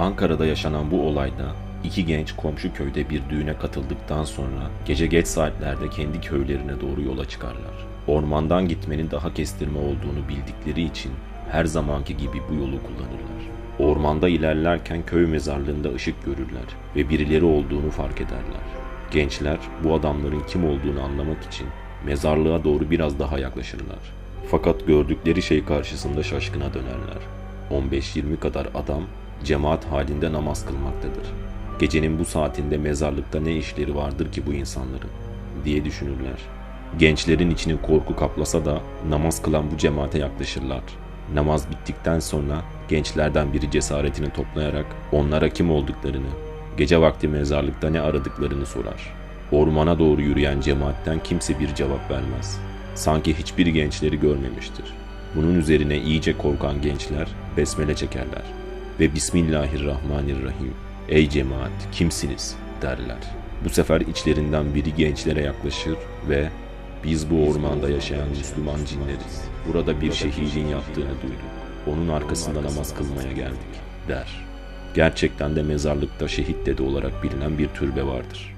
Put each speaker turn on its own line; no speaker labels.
Ankara'da yaşanan bu olayda iki genç komşu köyde bir düğüne katıldıktan sonra gece geç saatlerde kendi köylerine doğru yola çıkarlar. Ormandan gitmenin daha kestirme olduğunu bildikleri için her zamanki gibi bu yolu kullanırlar. Ormanda ilerlerken köy mezarlığında ışık görürler ve birileri olduğunu fark ederler. Gençler bu adamların kim olduğunu anlamak için mezarlığa doğru biraz daha yaklaşırlar. Fakat gördükleri şey karşısında şaşkına dönerler. 15-20 kadar adam cemaat halinde namaz kılmaktadır. Gecenin bu saatinde mezarlıkta ne işleri vardır ki bu insanların diye düşünürler. Gençlerin içini korku kaplasa da namaz kılan bu cemaate yaklaşırlar. Namaz bittikten sonra gençlerden biri cesaretini toplayarak onlara kim olduklarını, gece vakti mezarlıkta ne aradıklarını sorar. Ormana doğru yürüyen cemaatten kimse bir cevap vermez. Sanki hiçbir gençleri görmemiştir. Bunun üzerine iyice korkan gençler besmele çekerler ve Bismillahirrahmanirrahim ey cemaat kimsiniz derler. Bu sefer içlerinden biri gençlere yaklaşır ve biz bu ormanda yaşayan Müslüman cinleriz. Burada bir şehidin yattığını duyduk. Onun arkasında namaz kılmaya geldik der. Gerçekten de mezarlıkta şehit dede olarak bilinen bir türbe vardır.